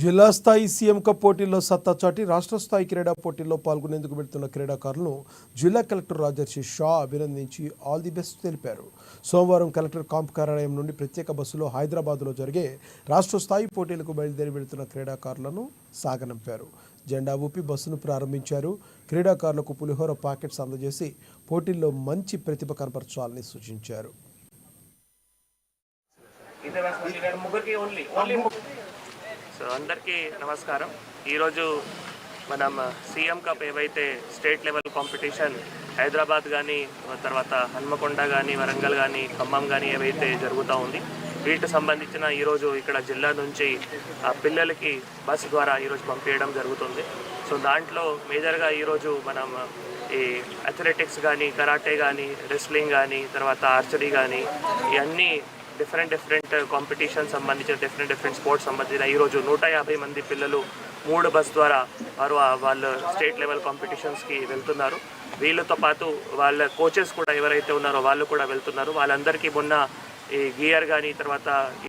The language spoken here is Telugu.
జిల్లా స్థాయి సీఎం కప్ పోటీల్లో సత్తా చాటి రాష్ట్ర స్థాయి క్రీడా పోటీల్లో పాల్గొనేందుకు వెళ్తున్న క్రీడాకారులను జిల్లా కలెక్టర్ రాజర్షి షా అభినందించి ఆల్ ది బెస్ట్ తెలిపారు. సోమవారం కలెక్టర్ కాంప్ కార్యాలయం నుండి ప్రత్యేక బస్సులో హైదరాబాద్లో జరిగే రాష్ట్ర స్థాయి పోటీలకు బయలుదేరి వెళ్తున్న క్రీడాకారులను సాగనంపారు. జెండా ఊపి బస్సును ప్రారంభించారు. క్రీడాకారులకు పులిహోర ప్యాకెట్స్ అందజేసి పోటీల్లో మంచి ప్రతిభ కనపరచాలని సూచించారు. సో అందరికీ నమస్కారం. ఈరోజు మనం సీఎం కప్ ఏవైతే స్టేట్ లెవెల్ కాంపిటీషన్ హైదరాబాద్ కానీ తర్వాత హన్మకొండ కానీ వరంగల్ కానీ ఖమ్మం కానీ ఏవైతే జరుగుతూ ఉంది వీటికి సంబంధించిన ఈరోజు ఇక్కడ జిల్లా నుంచి ఆ పిల్లలకి బస్ ద్వారా ఈరోజు పంపించడం జరుగుతుంది. సో దాంట్లో మేజర్గా ఈరోజు మనం ఈ అథ్లెటిక్స్ కానీ కరాటే కానీ రెస్లింగ్ కానీ తర్వాత ఆర్చరీ కానీ ఇవన్నీ డిఫరెంట్ డిఫరెంట్ కాంపిటీషన్ సంబంధించిన డిఫరెంట్ డిఫరెంట్ స్పోర్ట్స్ సంబంధించిన. ఈరోజు నూట యాభై మంది పిల్లలు మూడు బస్ ద్వారా వారు వాళ్ళు స్టేట్ లెవెల్ కాంపిటీషన్స్కి వెళ్తున్నారు. వీళ్ళతో పాటు వాళ్ళ కోచెస్ కూడా ఎవరైతే ఉన్నారో వాళ్ళు కూడా వెళ్తున్నారు. వాళ్ళందరికీ మొన్న ఈ గియర్ కానీ తర్వాత